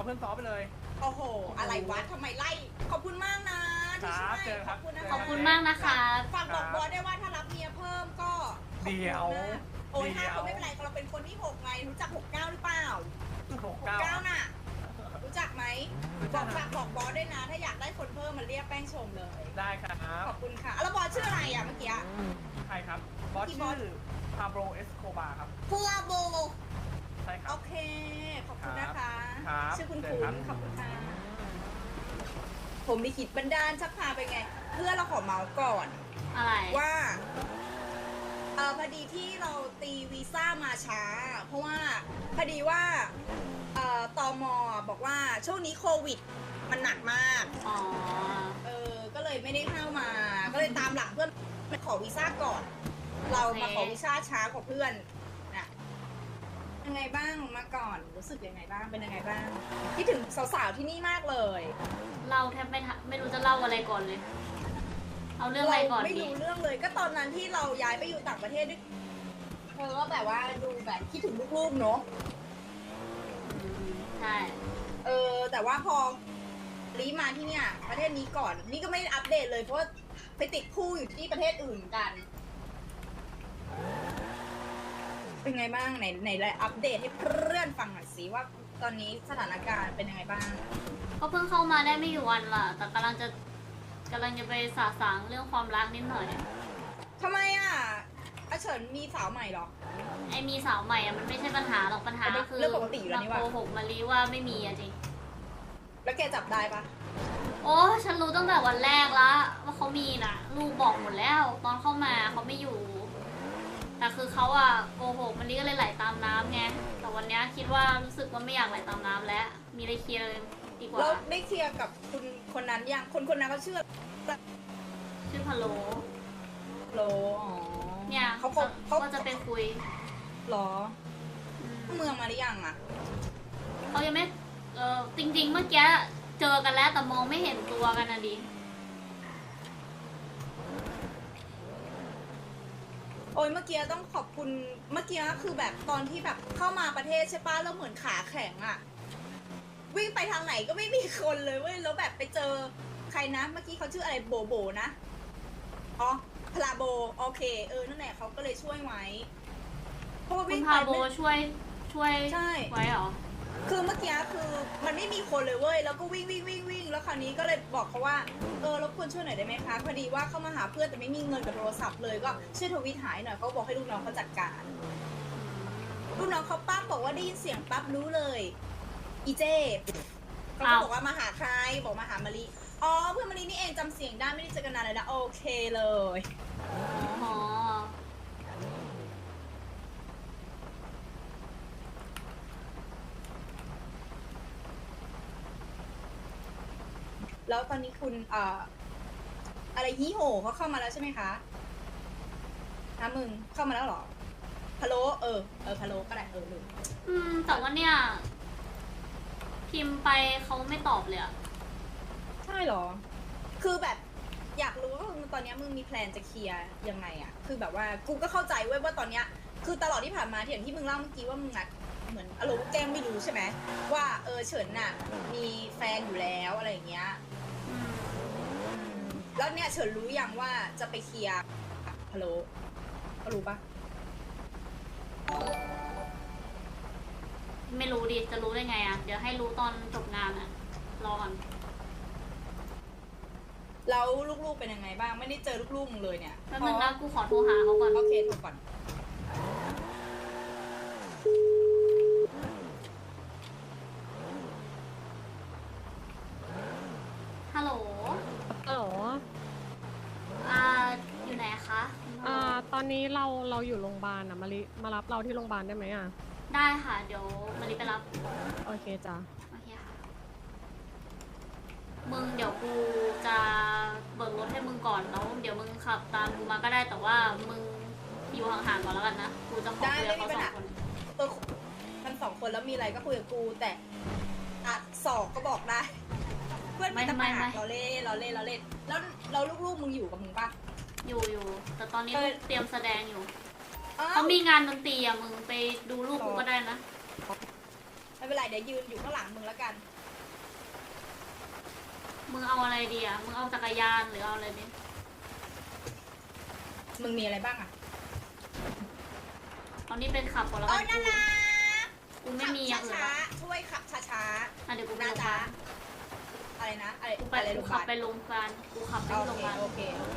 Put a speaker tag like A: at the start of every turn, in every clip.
A: เอาเพื่อนเอาเพื่อนซอไปเลย
B: โอ้โห อะไรวะทำไมไล่ ขอบคุณมากนะที่
A: ครับ
B: ช่วย
A: เจอครับ
B: ขอบคุณนะ
C: ขอบคุณมากนะคะ
B: ฝากบอกบอสได้วยว่าถ้ารับเมียเพิ่มก็ขอบคุณ
A: เดี๋ยว
B: มากโอ้ย
A: เดี๋
B: ห้า
A: ยว
B: คนไม่เป็นไรเราเป็นคนที่หกไง รู้จักหกเก้าหรือเปล่า
A: หก
B: หก
A: เก้า
B: เก้าน่ะ รู้จักไหมบอกฝากบอกบอสด้วยนะ ถ้าอยากได้คนเพิ่มมาเรียกแป้งชมเลย
A: ได้ครับ
B: ขอบคุณค่ะ แล้วบอสชื่ออะไรอะเมื่อกี้
A: ใครครับ บอส
B: พี่บอ
A: ชื่
B: ส
A: อพาโบรเอสโคบาครับ
B: พัวโบ
A: ใช่ครั
B: โอบ เค ขอบคุณนะคะ
A: ครับ
B: ชื่อคุณ
A: เจ
B: คุ
A: อ
B: ณ
A: ครับ
B: ขอบคุณค่ะผมมีคิดบันดาลชักพาไปไง เพื่อนเราขอเมาส์ก่อน
C: อะไร
B: ว่าเออพอดีที่เราตีวีซ่ามาช้า เพราะว่าพอดีว่าเอ่อตอมบอกว่าช่วงนี้โควิด มันหนักมาก
C: อ๋อ
B: เออ ก็เลยไม่ได้เข้ามา ก็เลยตามหลังเพื่อนไปขอวีซ่าก่อน เรามาขอวีซ่าช้ากว่าเพื่อนนะ ยังไงบ้างมาก่อนรู้สึกยังไงบ้างเป็นยังไงบ้างคิดถึงสาวๆที่นี่มากเลย
C: เราแทบไม่ทันไม่รู้จะเล่าอะไรก่อนเลย เอาเรื่องอะไรก่อน
B: ไม่
C: ดี
B: รู้เรื่องเลยก็ตอนนั้นที่เราย้ายไปอยู่ต่างประเทศด้วยเธอก็แบบว่าดูแบบคิดถึงลูกๆเนาะ
C: อืมใช่
B: เออแต่ว่าพอรีมาที่เนี่ย ประเทศนี้ก่อน นี่ก็ไม่ได้อัปเดตเลยเพราะว่าไปติดคู่อยู่ที่ประเทศอื่นกัน เป็นไงบ้างไหนไหนเลยอัปเดตให้เพื่อนฟังหน่อยสิว่าตอนนี้สถานการณ์เป็นยังไงบ้าง
C: ก็เพิ่งเข้ามาได้ไม่กี่วันล่ะ แต่กำลังจะกำลังจะไปสาสางเรื่องความรักนิดหน่อย
B: ทำไมอะอาเฉินมีสาวใหม่เหรอ
C: ไอ้มีสาวใหม่อะมันไม่ใช่ปัญหาหรอกปัญหา
B: มันเป็น
C: คือ
B: เรื่องปกติอยู่แล้วนี่หว่า
C: มาโกหกมารีว่าไม่มีอะจริง
B: แล้วแกจับได้ปะ
C: โอ้ฉันรู้ตั้งแต่วันแรกละว่าเขามีน่ะลูกบอกหมดแล้ว ตอนเข้ามาเขาไม่อยู่ แต่คือเขาอะโกหกมันนี่ก็เลยไหลตามน้ำไงแต่วันเนี้ยคิดว่ารู้สึกว่าไม่อยากไหลตามน้ำแล้ว มีอะไรเคลียร์ดีกว่า
B: แล้วได้เคลียร์กับคุณคนนั้นยังคนคนนั้นเขาเชื่อ
C: ชื่อพะโล
B: โลอ๋อ
C: เนี่ย
B: เขาคบเขา
C: ก็จะไปคุย
B: หรอ
C: อืม
B: เมืองมาหรือยังอะ
C: เขายังไม่ เออจริง ๆ เมื่อกี้เจอกันแล้วแต่มองไม่เห็นตัวกันนะดิ
B: โอ้ยเมื่อกี้ต้องขอบคุณเมื่อกี้คือแบบตอนที่แบบเข้ามาประเทศใช่ปะแล้วเหมือนขาแข็งอะวิ่งไปทางไหนก็ไม่มีคนเลยเว้ยแล้วแบบไปเจอใครนะ เมื่อกี้เขาชื่ออะไรโบโบนะอ๋อพลาโบโอเค เออนั่นแหละเขาก็เลยช่วยไว้เพราะว่า
C: คุ
B: วิ่
C: ณ
B: ง
C: พา
B: ไป
C: โบ
B: ไม่
C: ช่วยช่วย
B: ใช่
C: ไว้เหรอ
B: คือเมื่อกี้คือมันไม่มีคนเลยเว้ย แล้วก็วิ่งวิ่งวิ่งวิ่งแล้วคราวนี้ก็เลยบอกเขาว่า เออรบกวนช่วยหน่อยได้ไหมคะพอดีว่าเข้ามาหาเพื่อนแต่ไม่มีเงินกับโทรศัพท์เลยก็ช่วยโทรวิทหายหน่อยเขาบอกให้ลูกน้องเขาจัดการลูกน้องเขาปั๊บบอกว่าได้ยินเสียงปั๊บรู้เลย อีเจ้เขาก็บอกว่ามาหาใครบอกมาหามะลิอ๋อเพื่อนมะลินี่เองจำเสียงได้ไม่ได้เจอกันนานเลยนะโอเคเลย
C: อ๋อ
B: แล้วตอนนี้คุณเอ่ออะไรฮีโหเขาเข้ามาแล้วใช่ไหมคะฮะมึงเข้ามาแล้วเหรอพะโลเออเออพะโลก็ได้เออลืม
C: อืมแต่ว่าเนี่ย พิมพ์ไปเขาไม่ตอบเลยอะ
B: ใช่เหรอ คือแบบอยากรู้ว่ามึงตอนเนี้ยมึงมีแพลนจะเคลียร์ยังไงอะคือแบบว่ากูก็เข้าใจเว้ยว่าตอนเนี้ย คือตลอดที่ผ่านมาที่อย่างที่มึงเล่าเมื่อกี้ว่ามึงอะเหมือนอารมณ์แกล้งไม่รู้ใช่ไหมว่าเออเฉินน่ะ มีแฟนอยู่แล้วอะไรอย่างเงี้ย
C: อืม
B: แล้วเนี่ยเฉินรู้ยังว่าจะไปเคลียร์ฮัลโหลเขารู้ปะ
C: ไม่รู้ดิ จะรู้ได้ไงอะเดี๋ยวให้รู้ตอนจบงานอะรอก่อน
B: แล้วลูกๆเป็นยังไงบ้าง ไม่ได้เจอลูกๆมึงเลยเนี่ย
C: แป๊บนึงนะกูขอโทรหาเขาก่อน
B: โอเคโทรก่อน
C: ฮัลโหล
D: ฮัลโหล
C: อ่า อยู่ไหนคะ
D: อ่า ตอ นนี้เราเราอยู่โรงพยาบาลนะมาริมารับเราที่โรงพยาบาลได้ไหมอะ
C: ได้ค่ะ เดี๋ยวมารีไปรับ
D: โอเคจ้ะ
C: โอเคค่ะ มึงเดี๋ยวกูจะเบิกรถให้มึงก่อนแล้วเดี๋ยวมึงขับตามกูมาก็ได้แต่ว่ามึงอยู่ห่างๆก่อนแล้วกันนะ กูจะขอคุยกับเขาสองคน
B: ตัวทั้งสองคนแล้วมีอะไรก็คุยกับกูแต่อะสอกก็บอกได้เพื่อนมีตำหนักเราเล่นเราเล่นเราเล่นแล้วแล้วลูกๆมึงอยู่กับมึงปะ
C: อยู่อยู่ แต่ตอนนี้
B: เออ
C: ลูกเตรียมแสดงอยู่
B: อ้าว
C: เขามีงานดนตรีอะมึงไปดูลูกกูก็ได้นะ
B: ไม่เป็นไรเดี๋ยวยืนอยู่ข้างหลังมึงแล้วกัน
C: มึงเอาอะไรดีอะ มึงเอาจักรยานหรือเอาอะไรดี
B: มึงมีอะไรบ้างอะ
C: เอานี่เป็นขับก่อนแล้ว
B: เอ
C: กั
B: อนน่า
C: กู
B: รัก
C: กูไม่มีอย่างอื่น
B: ช้า
C: ละ
B: ๆช่วยขับช้า
C: อะเดี๋ยวกู
B: ๆ
C: ไป
B: นะ
C: โรงพยา
B: จ๊ะ
C: บาล
B: อะไรนะอะไร
C: กูไป
B: อะไรโร
C: กู
B: งพ
C: ขับ
B: ยา
C: ไป
B: บาล
C: โรงพยาบาลกูขับไป
B: โอ
C: ที่โรงพ
B: เค
C: ยาบาล
B: โอเคโอเค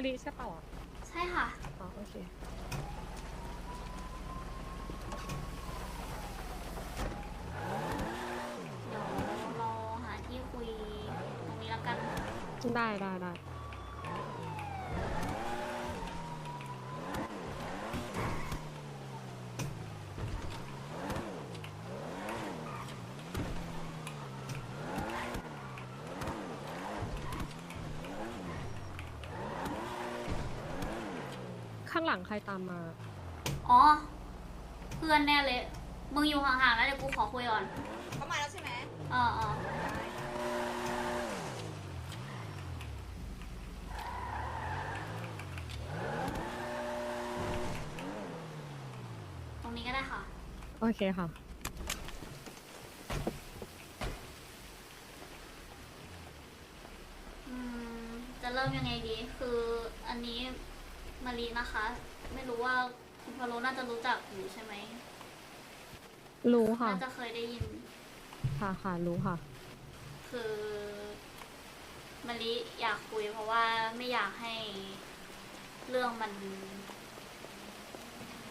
D: มารีใช่เปล่าอะ
C: ใช่ค่ะ
D: อ๋อโอเค
C: เดี๋ยวเราหาที่คุยตรงนี้แล้วกัน
D: ได้ได้ได้ งหลังใครตามมา
C: อ๋อ เพื่อนแน่เลย มึงอยู่ห่างๆแล้วเดี๋ยวกูขอคุยก่อน
B: เขามาแล้วใช่ไหม
C: เออเออตรงนี้ก็ได้ค่ะ
D: โอเคค่ะ
C: อืม จะเริ่มยังไงดี คืออันนี้ มารีนะคะ ไม่รู้ว่าคุณพะโลน่าจะรู้จักอยู่ใช่ไหม
D: รู้ค่ะ
C: น่าจะเคยได้ยิน
D: ค่ะค่ะรู้ค่ะ
C: คือมาริอยากคุยเพราะว่าไม่อยากให้เรื่องมัน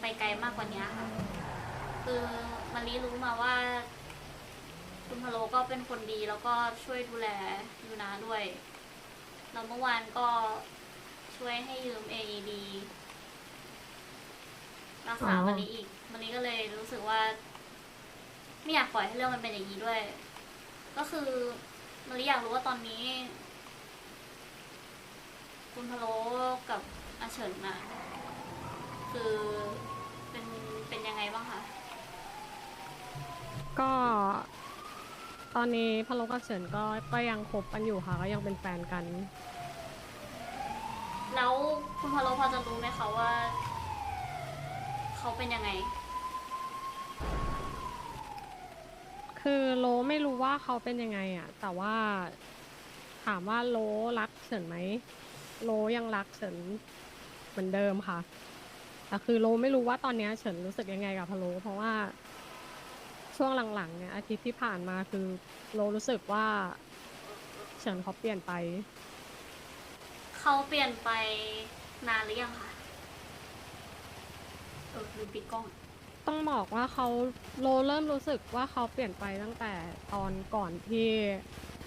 C: ไปไกลมากกว่านี้ค่ะ คือมาริรู้มาว่า คุณพะโลก็เป็นคนดีแล้วก็ช่วยดูแลยูนาด้วยแล้วเมื่อวานก็ ช่วยให้ยืม AED รักษา
D: อ๋อ
C: มาริอีกมาริก็เลยรู้สึกว่า ไม่อยากปล่อยให้เรื่องมันเป็นอย่างนี้ด้วย ก็คือมาริอยากรู้ว่าตอนนี้ คุณพะโลกับอาเฉินน่ะคือเป็นเป็นยังไงบ้างคะ
D: ก็ ตอนนี้พะโลกับเฉินก็ก็ยังคบกันอยู่ค่ะ ก็ยังเป็นแฟนกัน
C: แล้ว คุณพะโลพอจะรู้ไหมคะว่า เขาเป็นยังไง
D: คือโลไม่รู้ว่าเขาเป็นยังไงอะแต่ว่าถามว่าโลรักเฉินไหมโลยังรักเฉินเหมือนเดิมค่ะแต่คือโลไม่รู้ว่าตอนเนี้ยเฉินรู้สึกยังไงกับพะโลเพราะว่า ช่วงหลังๆเนี่ยอาทิตย์ที่ผ่านมาคือโลรู้สึกว่า เฉินเขาเปลี่ยนไป
C: เขาเปลี่ยนไป นานหรือยังคะเออลืมปิดกล้อง
D: ต้องบอกว่าเขาโลเริ่มรู้สึกว่าเขาเปลี่ยนไปตั้งแต่ตอนก่อนที่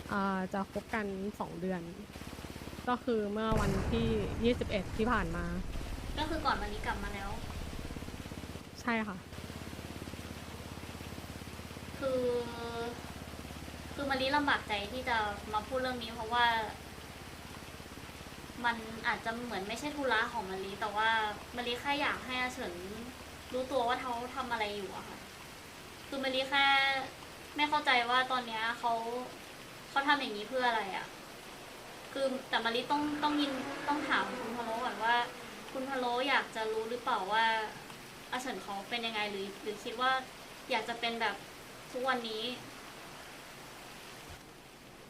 D: อ่าจะคบกันสองเดือน ก็คือเมื่อวันที่ 21 ที่ผ่านมา
C: ก็คือก่อนมาริกลับมาแล้ว
D: ใช่ค่ะ
C: คือ คือมาริลำบากใจที่จะมาพูดเรื่องนี้เพราะว่า มันอาจจะเหมือนไม่ใช่ธุระของมาริแต่ว่ามาริแค่อยากให้อาเฉินรู้ตัวว่าเขาทำอะไรอยู่อะค่ะ คือมาริแค่ไม่เข้าใจว่าตอนเนี้ยเขาเขาทำอย่างนี้เพื่ออะไรอะคือแต่มาริต้องต้องยินต้องถามคุณพะโลก่อนว่า คุณพะโลอยากจะรู้หรือเปล่าว่าอาเฉินเขาเป็นยังไงหรือ หรือคิดว่าอยากจะเป็นแบบทุกวันนี้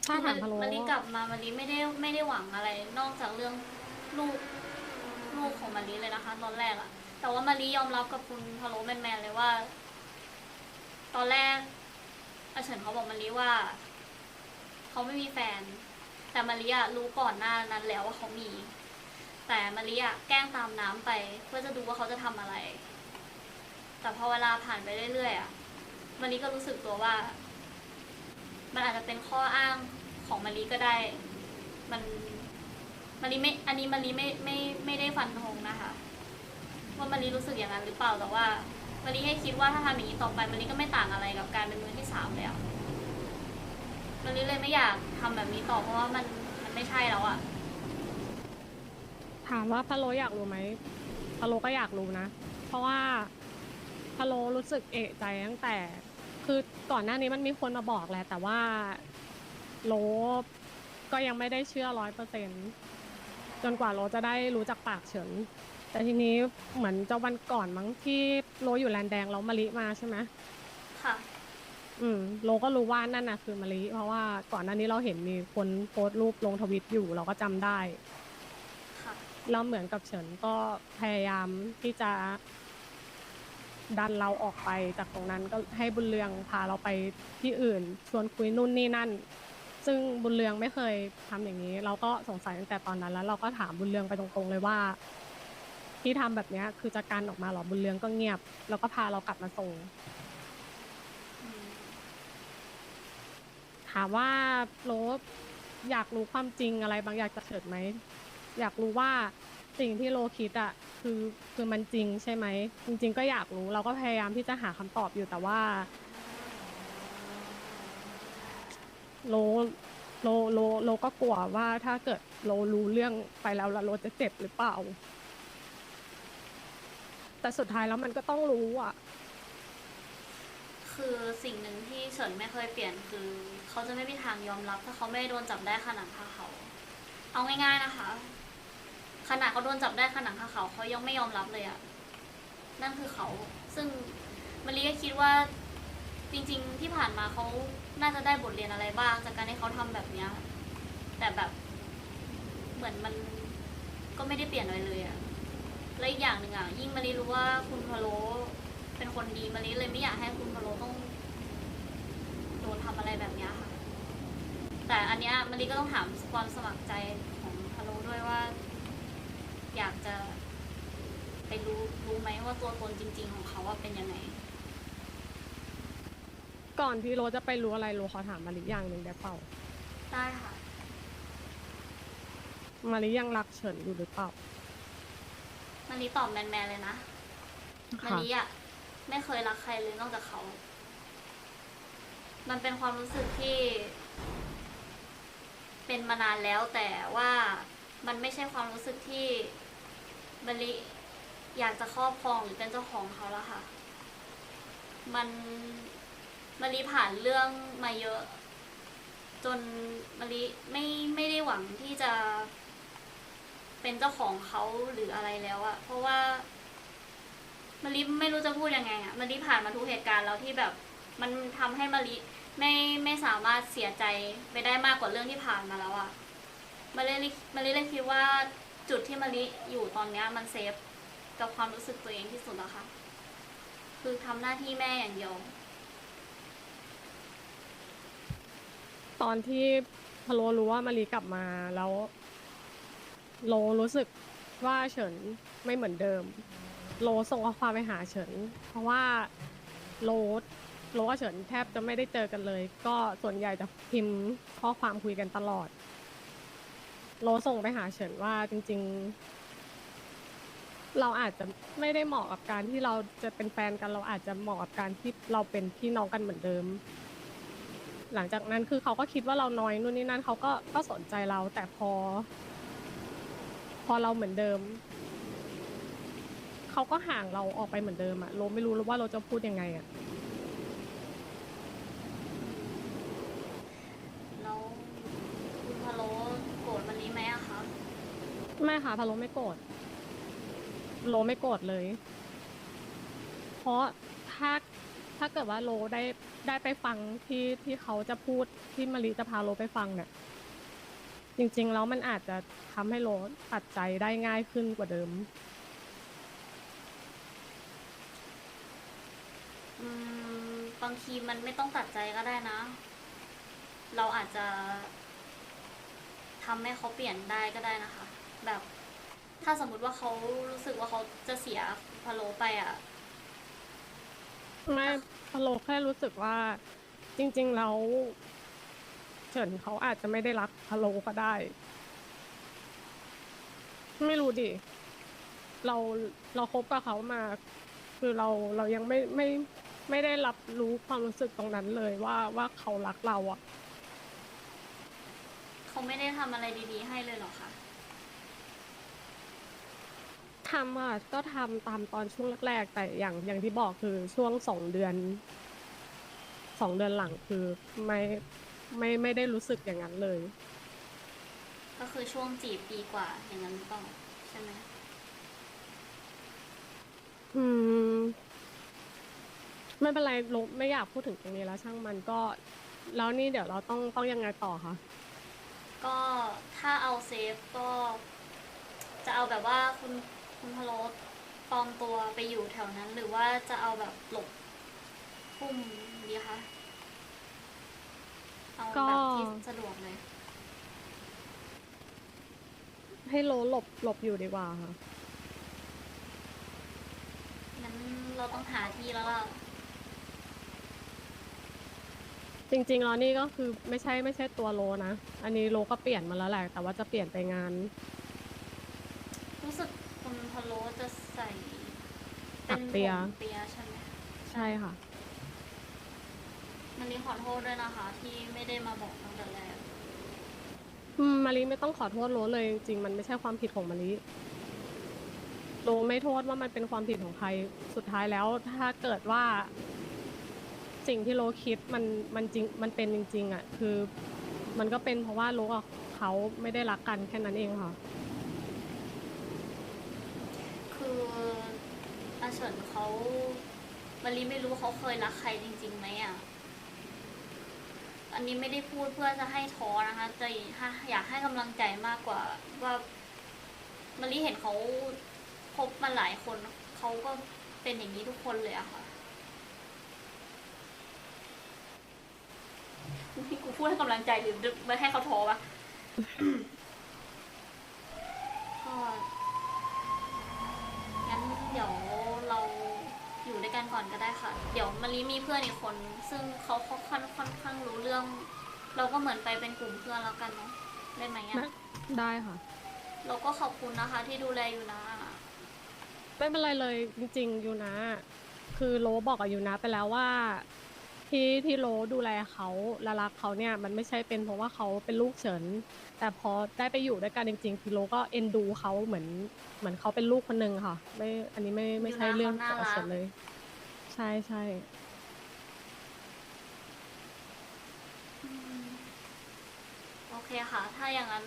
D: ถ้าถามพะโล
C: มาริกลับมามาริไม่ได้ไม่ได้หวังอะไร นอกจากเรื่องลูกลูกของมาริเลยนะคะ ตอนแรกอะแต่ว่ามาริยอมรับกับคุณพะโลแมนๆเลยว่า ตอนแรกอาเฉินเขาบอกมาริว่าเขาไม่มีแฟน แต่มาริอะรู้ก่อนหน้านั้นแล้วว่าเขามี แต่มาริอะแกล้งตามน้ำไป เพื่อจะดูว่าเขาจะทำอะไร แต่พอเวลาผ่านไปเรื่อยๆอะมาริก็รู้สึกตัวว่า มันอาจจะเป็นข้ออ้างของมารีก็ได้ มันมารีไม่ อันนี้มารีไม่ไม่ไม่ได้ฟันธงนะคะว่ามารีรู้สึกอย่างนั้นหรือเปล่าแต่ว่ามารีให้คิดว่าถ้าทำอย่างนี้ต่อไปมารีก็ไม่ต่างอะไรกับการเป็นมือที่สามเลยอะมารีเลยไม่อยากทำแบบนี้ต่อเพราะว่ามันมันไม่ใช่แล้วอะ
D: ถามว่าพะโลอยากรู้ไหมพะโลก็อยากรู้นะ เพราะว่าพะโลรู้สึกเอะใจตั้งแต่ คือก่อนหน้านี้มันมีคนมาบอกแหละ แต่ว่าโลก็ยังไม่ได้เชื่อร้อยเปอร์เซ็นจนกว่าโลจะได้รู้จากปากเฉินแต่ทีนี้เหมือนจะวันก่อนมั้งที่โลอยู่แลนแดงแล้วมาลิมาใช่ไหม
C: ค่ะ
D: อืมโลก็รู้ว่านั่นน่ะคือมาลิเพราะว่าก่อนหน้านี้เราเห็นมีคนโพสต์รูปลงทวิตอยู่เราก็จำได้
C: ค่ะ
D: แล้วเหมือนกับเฉินก็พยายามที่จะ ดันเราออกไปจากตรงนั้นก็ให้บุญเรืองพาเราไปที่อื่นชวนคุยนู่นนี่นั่น ซึ่งบุญเรืองไม่เคยทำอย่างนี้ เราก็สงสัยตั้งแต่ตอนนั้นแล้ว เราก็ถามบุญเรืองไปตรงๆเลยว่า ที่ทำแบบนี้คือจะการออกมาหรอบุญเรืองก็เงียบ แล้วก็พาเรากลับมาส่งถามว่าโรสอยากรู้ความจริงอะไรบางอย่างจะเฉิดไหมอยากรู้ว่า สิ่งที่โลคิดอะคือคือมันจริงใช่ไหมจริง ๆ ก็อยากรู้ เราก็พยายามที่จะหาคำตอบอยู่แต่ว่า โลโลโลโลก็กลัวว่าถ้าเกิดโลรู้เรื่องไปแล้วแล้วโลจะเจ็บหรือเปล่า แต่สุดท้ายแล้วมันก็ต้องรู้อะ
C: คือสิ่งหนึ่งที่เฉินไม่เคยเปลี่ยนคือ เขาจะไม่มีทางยอมรับ ถ้าเขาไม่ได้โดนจับได้ขนังคาเขา เอาง่ายๆนะคะ ขนาดเขาโดนจับได้ขนังคาเขาเขายังไม่ยอมรับเลยอะนั่นคือเขา ซึ่งมารีก็คิดว่าจริง ๆ ที่ผ่านมาเขาน่าจะได้บทเรียนอะไรบ้าง จากการที่เขาทำแบบเนี้ย แต่แบบเหมือนมันก็ไม่ได้เปลี่ยนอะไรเลยอะและอีกอย่างหนึ่งอะยิ่งมารีรู้ว่าคุณพะโลเป็นคนดีมารีเลยไม่อยากให้คุณพะโลต้องโดนทำอะไรแบบเนี้ยค่ะ แต่อันเนี้ยมารีก็ต้องถามความสมัครใจของพะโลด้วยว่า อยากจะไปรู้รู้ไหมว่าตัวตนจริง ๆ ของเขาว่าเป็นยังไง
D: ก่อนที่โลจะไปรู้อะไรโลขอถามมาริอย่างหนึ่งได้เปล่า
C: ได้ค่ะ
D: มาริยังรักเฉินอยู่หรือเปล่า
C: มารีตอบแมนๆเลยนะมารีอะไม่เคยรักใครเลยนอกจากเขา มันเป็นความรู้สึกที่ เป็นมานานแล้วแต่ว่ามันไม่ใช่ความรู้สึกที่ มารีอยากจะครอบครองหรือเป็นเจ้าของเขาแล้วค่ะ มันมารีผ่านเรื่องมาเยอะ จนมารีไม่ไม่ได้หวังที่จะ เป็นเจ้าของเขาหรืออะไรแล้วอะเพราะว่ามาริไม่รู้จะพูดยังไงอะมาริผ่านมาทุกเหตุการณ์แล้วที่แบบ มันทำให้มาริไม่ไม่สามารถเสียใจไปได้มากกว่าเรื่องที่ผ่านมาแล้วอะมาริเลยมาริเลยคิดว่า จุดที่มาริอยู่ตอนนี้มันเซฟกับความรู้สึกตัวเองที่สุดแล้วค่ะ คือทำหน้าที่แม่อย่างเดียว
D: ตอนที่พะโลรู้ว่ามารีกลับมาแล้ว โลรู้สึกว่าเฉินไม่เหมือนเดิม โลส่งข้อความไปหาเฉิน เพราะว่าโลโลกับเฉินแทบจะไม่ได้เจอกันเลย ก็ส่วนใหญ่จะพิมพ์ข้อความคุยกันตลอด โลส่งไปหาเฉินว่าจริง ๆ เราอาจจะไม่ได้เหมาะกับการที่เราจะเป็นแฟนกัน เราอาจจะเหมาะกับการที่เราเป็นพี่น้องกันเหมือนเดิม หลังจากนั้นคือเขาก็คิดว่าเราน้อยนู่นนี่นั่นเขาก็ก็สนใจเรา แต่พอ พอเราเหมือนเดิมเขาก็ห่างเราออกไปเหมือนเดิมอะโลไม่รู้ว่าเราจะพูดยังไงอะ
C: แล้วคุณพะโลโกรธมาริไหมอะคะ
D: ไม่ค่ะพะโลไม่โกรธโลไม่โกรธเลย เพราะถ้าถ้าเกิดว่าโลได้ได้ไปฟังที่ที่เขาจะพูดที่มารีจะพาโลไปฟังเนี่ย จริง ๆ แล้วมันอาจจะทำให้โลตัดใจได้ง่ายขึ้นกว่าเดิม
C: อืมบางทีมันไม่ต้องตัดใจก็ได้นะ เราอาจจะทำให้เขาเปลี่ยนได้ก็ได้นะคะ แบบ ถ้าสมมุติว่าเขารู้สึกว่าเขาจะเสียพะโลไปอะ
D: ไม่พะโลแค่รู้สึกว่าจริงๆแล้วเฉินเขาอาจจะไม่ได้รักพะโลก็ได้ ไม่รู้ดิ เราเราคบกับเขามา คือเราเรายังไม่ไม่ไม่ได้รับรู้ความรู้สึกตรงนั้นเลยว่าว่าเขารักเราอะ
C: เขาไม่ได้ทำอะไรดีๆให้เลยเหรอคะ
D: ทำอะก็ทำตามตอนช่วงแรกๆแต่อย่างอย่างที่บอกคือช่วงสองเดือนสองเดือนหลังคือไม่ไม่ไม่ได้รู้สึกอย่างนั้นเลย
C: ก็คือช่วงจีบปีกว่าอย่างนั้นหรือเปล่าใช่ไหม
D: อืม ไม่เป็นไรลบไม่อยากพูดถึงตรงนี้แล้วช่างมันก็ แล้วนี่เดี๋ยวเราต้องต้องยังไงต่อคะ
C: ก็ถ้าเอาเซฟก็ จะเอาแบบว่าคุณ คุณพะโลปลอมตัวไปอยู่แถวนั้น หรือว่าจะเอาแบบหลบพุ่มดีคะเอาแบบที่สะดวกเลย
D: ให้โลหลบหลบอยู่ดีกว่าค่ะ
C: งั้นเราต้องหาที่แล้วล่ะ
D: จริงๆแล้วนี่ก็คือไม่ใช่ไม่ใช่ตัวโลนะ อันนี้โลก็เปลี่ยนมาแล้วแหละ แต่ว่าจะเปลี่ยนไปงาน
C: รู้สึกคุณ พะโลจะใส่
D: ตักเปีย
C: ผมเปียใช่ไหม
D: ใช่ค่ะ
C: มันนี้ขอโทษด้วยนะคะ ที่ไม่ได้มาบอกตั้งแต่แรก
D: อืมมารีไม่ต้องขอโทษโลเลยจริงๆมันไม่ใช่ความผิดของมารีโลไม่โทษว่ามันเป็นความผิดของใครสุดท้ายแล้ว ถ้าเกิดว่า สิ่งที่โลคิดมันมันจริงมันเป็นจริง ๆ อะ คือ มันก็เป็นเพราะว่าโลกับเขาไม่ได้รักกันแค่นั้นเองค่ะ
C: คือ อาเฉินเขามารีไม่รู้เขาเคยรักใครจริงๆไหมอะ อันนี้ไม่ได้พูดเพื่อจะให้ท้อนะคะแต่อยากให้กำลังใจมากกว่า ว่ามารีเห็นเขาคบมาหลายคนเขาก็เป็นอย่างนี้ทุกคนเลยอะค่ะนี่กูพูดให้กำลังใจหรือไม่ให้เขาท้อวะก็งั้นเดี๋ยวเราอยู่ด้วย กันก่อนก็ได้ค่ะ เดี๋ยวมารีมีเพื่อนอีกคน ซึ่งเขาค่อนค่อนค่อนข้างรู้เรื่อง เราก็เหมือนไปเป็นกลุ่มเพื่อนแล้วกันเนาะได้ไหม
D: ได้
C: อะ
D: ได้ค่ะ
C: เราก็ขอบคุณนะคะ ที่ดูแลอยู่นะ
D: ไม่เป็นไรเลยจริงๆอยู่นะ คือโลบอกกับอยู่นะไปแล้วว่า ที่ที่โลดูแลเขาและรักเขาเนี่ย มันไม่ใช่เป็นเพราะว่าเขาเป็นลูกเฉิน แต่พอได้ไปอยู่ด้วยกันจริงๆคือโลก็เอ็นดูเขาเหมือนเหมือนเขาเป็นลูกคนหนึ่งค่ะ ไม่อันนี้ไม่ไม่ใช่
C: อยู่นะ
D: เรื่อง
C: เขาน่า
D: เกี่ยวกับ
C: รัก
D: เฉินเลย ใช่ใช่
C: โอเคค่ะ ถ้าอย่างนั้น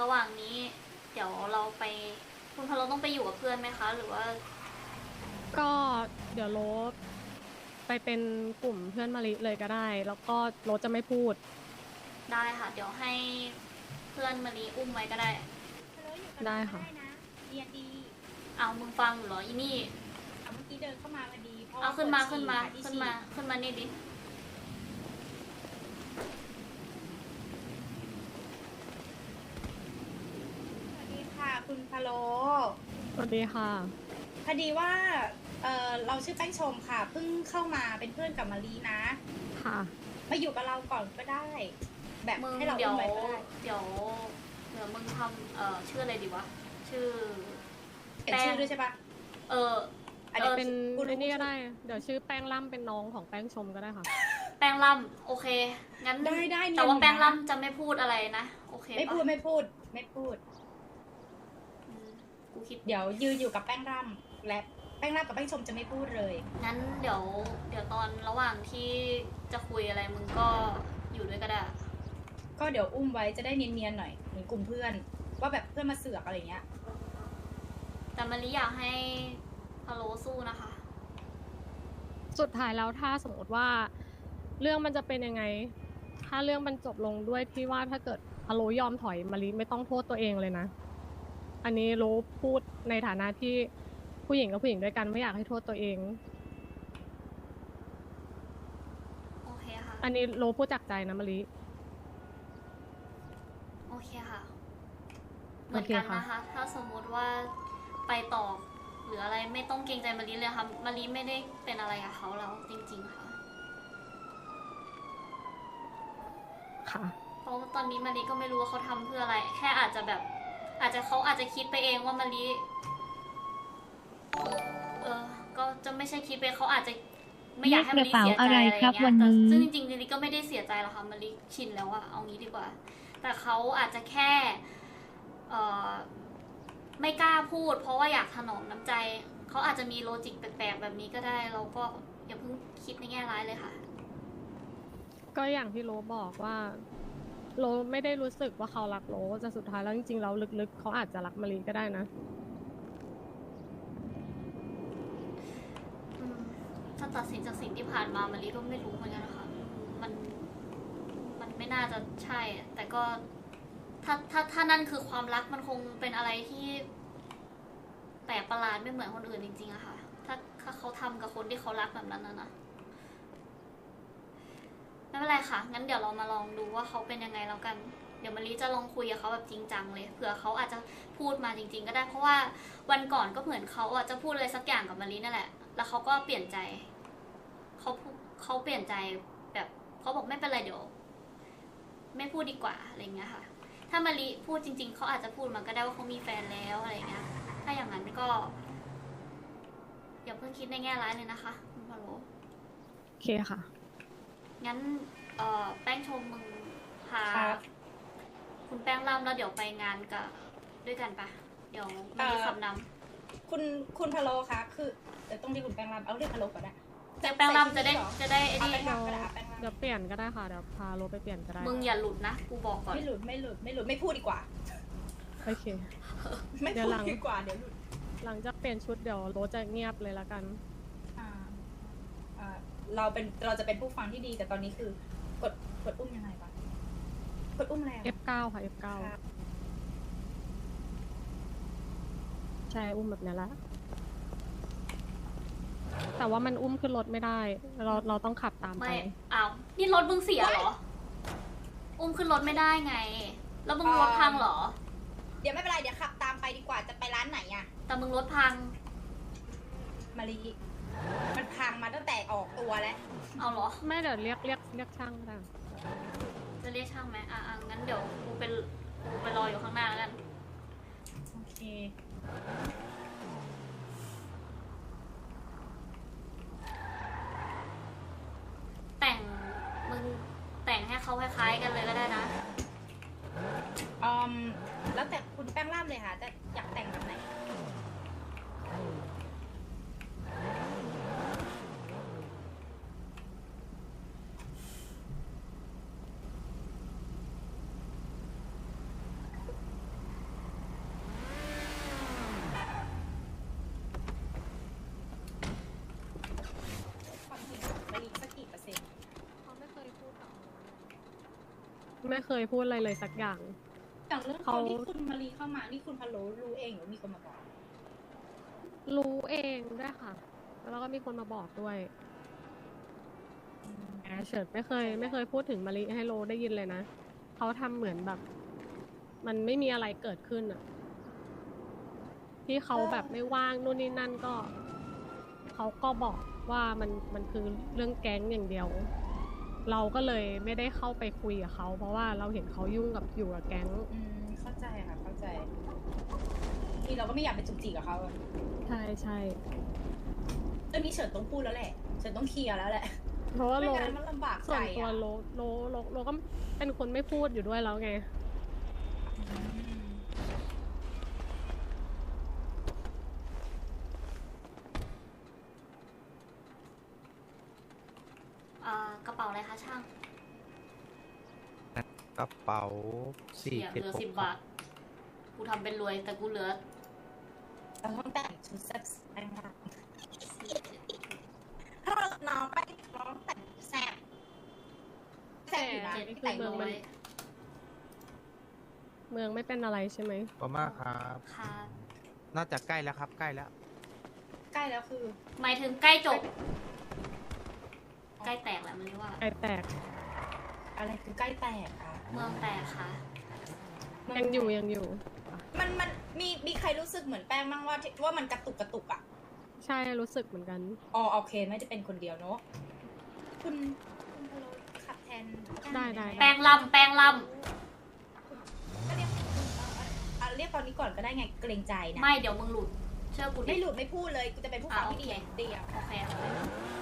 C: ระหว่างนี้ เดี๋ยวเราไป คุณพะโลต้องไปอยู่กับเพื่อนไหมคะ หรือว่า
D: ก็เดี๋ยวโลไปเป็นกลุ่มเพื่อนมาริเลยก็ได้ แล้วก็โลจะไม่พูด
C: ได้ค่ะ เดี๋ยวให้เพื่อนมารีอุ้มไว้ก็ได้
D: ได้ค่ะ
B: นะเรียนดี
C: เอามึงฟังอยู่เหรออีนี่
B: เอาเมื่อกี้เดินเข้ามาพอดี เพราะ
C: เอาขึ้นมา
B: ปวด
C: ขึ้นมา
B: ฉี่
C: ขึ้นมาขึ้นมานี่ดิ
B: สวัสดีค่ะ คุณพะโล
D: สวัสดีค่ะ
B: พอดีว่าเออเราชื่อแป้งชมค่ะ เพิ่งเข้ามาเป็นเพื่อนกับมารีนะ
D: ค่ะ
B: มาอยู่กับเราก่อนก็ได้ แบบ
C: มึง
B: ให้เรา
C: เดี๋ย
B: อุ้
C: ว
B: มไปก็ได้
C: เดี๋ยวเดี๋ยวมึงทำเอ่อชื่ออะไรดีวะ ชื่อ
B: เห็นชื่อด้วยใช่ปะ
C: เออ
B: อันนี้
C: เออ
D: เป็น
B: กูรู้
D: ไอ้นี่ก็ได้ เดี๋ยวชื่อแป้งล่ำเป็นน้องของแป้งชมก็ได้ค่ะ
C: แป้งล่ำโอเค งั้น
B: ได้ได้
C: แต่ว่า
B: เนียน
C: แป้ง
B: นะ
C: ล่ำจะไม่พูดอะไรนะ โอเค
B: ไม่
C: ปะ
B: พูดไม่พูด ไม่พูด
C: อืมกูคิด
B: เดี๋ยวยืนอยู่กับแป้งร่ำและแป้งร่ำกับแป้งชมจะไม่พูดเลย
C: งั้นเดี๋ยว เดี๋ยวตอนระหว่างที่จะคุยอะไรมึงก็อยู่ด้วยก็ได้
B: ก็เดี๋ยวอุ้มไว้จะได้เนียนๆหน่อยเหมือนกลุ่มเพื่อน ว่าแบบเพื่อนมาเสือกอะไรเงี้ย
C: แต่มาริอยากให้ พะโลสู้นะคะ
D: สุดท้ายแล้วถ้าสมมติว่า เรื่องมันจะเป็นยังไง ถ้าเรื่องมันจบลงด้วยที่ว่าถ้าเกิดพะโลยอมถอยมารีไม่ต้องโทษตัวเองเลยนะ อันนี้โลพูดในฐานะที่ผู้หญิงกับผู้หญิงด้วยกันไม่อยากให้โทษตัวเอง
C: โอเคค่ะ
D: อันนี้โลพูดจากใจนะมารี
C: โอเคค่ะ เหมือนกัน
D: โอเคค่ะ
C: นะคะ ถ้าสมมุติว่าไปต่อห รืออะไรไม่ต้องเกรงใจมารีเลยค่ะมารีไม่ได้เป็นอะไรกับเขาแล้วจริง ๆ ค่ะ
D: ค่ะ
C: เพราะว่าตอนนี้มารีก็ไม่รู้ว่าเขาทำเพื่ออะไร แค่อาจจะแบบ อาจจะเขาอาจจะคิดไปเองว่ามารีเออก็จะไม่ใช่คิดไปเขาอาจจะไม่อยากให้มาริ
E: เรียกกระเป๋า
C: เสียใจ
E: อะไร
C: อะไร
E: ครับ
C: เงี้
E: วั
C: ย
E: น
C: แต่
E: นี้
C: ซึ่งจริงๆมาริก็ไม่ได้เสียใจหรอกค่ะมาริชินแล้วอะเอางี้ดีกว่า แต่เขาอาจจะแค่ เอ่อ ไม่กล้าพูด เพราะว่าอยากถนอมน้ำใจ เขาอาจจะมีโลจิกแปลกๆแบบนี้ก็ได้ เราก็อย่าเพิ่งคิดในแง่ร้ายเลยค่ะ
D: ก็อย่างที่โลบอกว่า โลไม่ได้รู้สึกว่าเขารักโลแต่สุดท้ายแล้วจริงๆแล้วลึกๆ เขาอาจจะรักมารีก็ได้นะ
C: อืมถ้าตัดสินจากสิ่งที่ผ่านมามารีก็ไม่รู้เหมือนกันนะคะ มัน มันไม่น่าจะใช่อะแต่ก็ ถ้าถ้าถ้านั่นคือความรักมันคงเป็นอะไรที่แปลกประหลาดไม่เหมือนคนอื่นจริงๆอะค่ะ ถ้าถ้าเขาทำกับคนที่เขารักแบบนั้นนะนะไม่เป็นไรค่ะ งั้นเดี๋ยวเรามาลองดูว่าเขาเป็นยังไงแล้วกัน เดี๋ยวมารีจะลองคุยกับเขาแบบจริงจังเลย เผื่อเขาอาจจะพูดมาจริง ๆ ก็ได้ เพราะว่าวันก่อนก็เหมือนเขาอาจจะพูดอะไรสักอย่างกับมารีนั่นแหละ แล้วเขาก็เปลี่ยนใจ เขาเขาเปลี่ยนใจแบบเขาบอกไม่เป็นไรเดี๋ยว ไม่พูดดีกว่าอะไรเงี้ยค่ะ ถ้ามารีพูดจริง ๆเขาอาจจะพูดมาก็ได้ว่าเขามีแฟนแล้วอะไรเงี้ย ถ้าอย่างนั้นก็อย่าเพิ่งคิดในแง่ร้ายเลยนะคะคุณพะโล
D: โอเคค่ะ
C: งั้นเอ่อแป้งชมมึงพา
B: ครับ
C: คุณแป้งล่ำแล้วเดี๋ยวไปงานกับด้วยกันปะเดี๋ยวมารีขับนำ
B: คุณคุณพะโลคะคือเดี๋ยวต้องเรียกคุณแป้งรำเอาเรียกพะโลก่อนนะ
C: แต่แป้งล่ำจะได้จะได้ไอ้
B: เอา
C: นี่
B: แป้งรำก็ได้เอาแป้งรำ
D: เดี๋ยวเปลี่ยนก็ได้ค่ะ เดี๋ยวพาโลไปเปลี่ยนก็ได้
C: มึงอย่าหลุดนะ กูบอกก่อน
B: ไม่หลุดไม่หลุดไม่หลุดไม่พูดดีกว่า
D: โอเค
B: ไม่
D: เดี๋ยว
B: พูด
D: หลัง
B: ดีกว่าเดี๋ยวหลุด
D: หลังจากเปลี่ยนชุดเดี๋ยวโลจะเงียบเลยละกัน
B: อ่าอ่าเราเป็นเราจะเป็นผู้ฟังที่ดีแต่ตอนนี้คือกดกดอุ้มยังไงวะกดอุ้มอะไรอะ
D: F9 ค่ะ F9
B: ครับ
D: ใช่อุ้มแบบนี้ละ แต่ว่ามันอุ้มขึ้นรถไม่ได้ เราเราต้องขับตามไป
C: ไม่อ้าวนี่รถมึงเสียเหรอ อุ้มขึ้นรถไม่ได้ไง แล้วมึงรถพังเหรอ
B: เดี๋ยวไม่เป็นไร เดี๋ยวขับตามไปดีกว่าจะไปร้านไหนอะ
C: แต่มึงรถพัง
B: มารีมันพังมาตั้งแต่ออกตัวแล้ว
C: เอาเหรอ
D: ไม่เดี๋ยวเรียกเรียกเรียกช่างก็ได้
C: จะเรียกช่างไหมอะอะงั้นเดี๋ยวกูเป็นกูไปรออยู่ข้างหน้าแล้วกัน
B: โอเค
C: แต่งมึงแต่งให้ เขาคล้ายๆกันเลยก็ได้นะ
B: อืมแล้วแต่คุณแป้งร่ามเลยค่ะจะอยากแต่งแบบไหน ความจริงมารีสักกี่เปอร์เซ็นต์
D: เขาไม่เคยพูดกับ ไม่เคยพูดอะไรเลยสักอย่าง
B: อย่างเรื่องต
D: เขา
B: อนที่คุณมารีเข้ามานี่คุณพะโล้รู้เองหรือมีคนมาบอก
D: รู้เองด้วยค่ะ แล้วก็มีคนมาบอกด้วยแอเฉิดไม่เคย ไม่เคยพูดถึงมาริให้โลได้ยินเลยนะเขาทำเหมือนแบบ มันไม่มีอะไรเกิดขึ้นอะที่เขาแบบไม่ว่างนู่นนี่นั่นก็เขาก็บอกว่ามันมันคือเรื่องแก๊งอย่างเดียว เราก็เลยไม่ได้เข้าไปคุยกับเขาเพราะว่าเราเห็นเขายุ่งกับอยู่กับแก๊ง
B: อืมเข้าใจค่ะเข้าใจทีเราก็ไม่อยากไปจุกจิกกับเขาอะ
D: ใช่ใช่
B: เรื่องนี้เฉินต้องพูดแล้วแหละเฉินต้องเคลียร์แล้วแหละ
D: เพราะว่า
B: ไม่
D: โล
B: งั้นมันลำบาก
D: ส่
B: ใจ
D: วนตัว
B: อะ
D: โลโลโลโลก็เป็นคนไม่พูดอยู่ด้วยแล้วไง
B: อืม
C: อ่ากระเป๋าอะไรคะช่าง
F: กระเป๋าสี่
C: เสียเห
F: เจ็ด
C: ลือ
F: หก
C: สิบบาท กูทำเป็นรวยแต่กูเหลือ
B: เราต้องแต่งชุดแซ่บแซ่บมากถ้าเราน้องไปน้องแต่งแซ่บแซ่บอยู่นะ
C: เจ็ด
B: ไม่แต่ง
C: เมือง
B: เล
C: ไว้
B: ย
D: เมืองไม่เป็นอะไรใช่ไหม
F: ขอบคุณมากครับ
C: ค่ะ
F: น่าจะใกล้แล้วครับ ใกล้แล้ว
B: ใกล้แล้วคือ
C: หมายถึงใกล้จบ ใกล้แตกแหละมันเรียกว่า
D: ไอแตก
B: อะไรคือใกล้แตกอะ
C: เมืองแตกค่ะ
D: ยังอยู่ยังอยู่
B: มันมันมีมีใครรู้สึกเหมือนแป้งบ้างว่าที่ว่ามันกระตุกกระตุกอะ
D: ใช่รู้สึกเหมือนกัน
B: อ๋อโอเคไม่ได้เป็นคนเดียวเนอะคุณคุณพะโลขับแทน
D: ได้ได้
C: แปลงลำแปลงล
B: ก็เรียกเอ่อเอ่อเรียกตอนนี้ก่อนก็ได้ไงเกรงใจำนะ
C: ไม่เดี๋ยวมึงหลุด เชื่อกูดิ
B: ไม่หลุดไม่พูดเลยกูจะเป็นผู้ฟังที่ดี
C: อะโอเค
B: เดียว
C: โอเคโอเค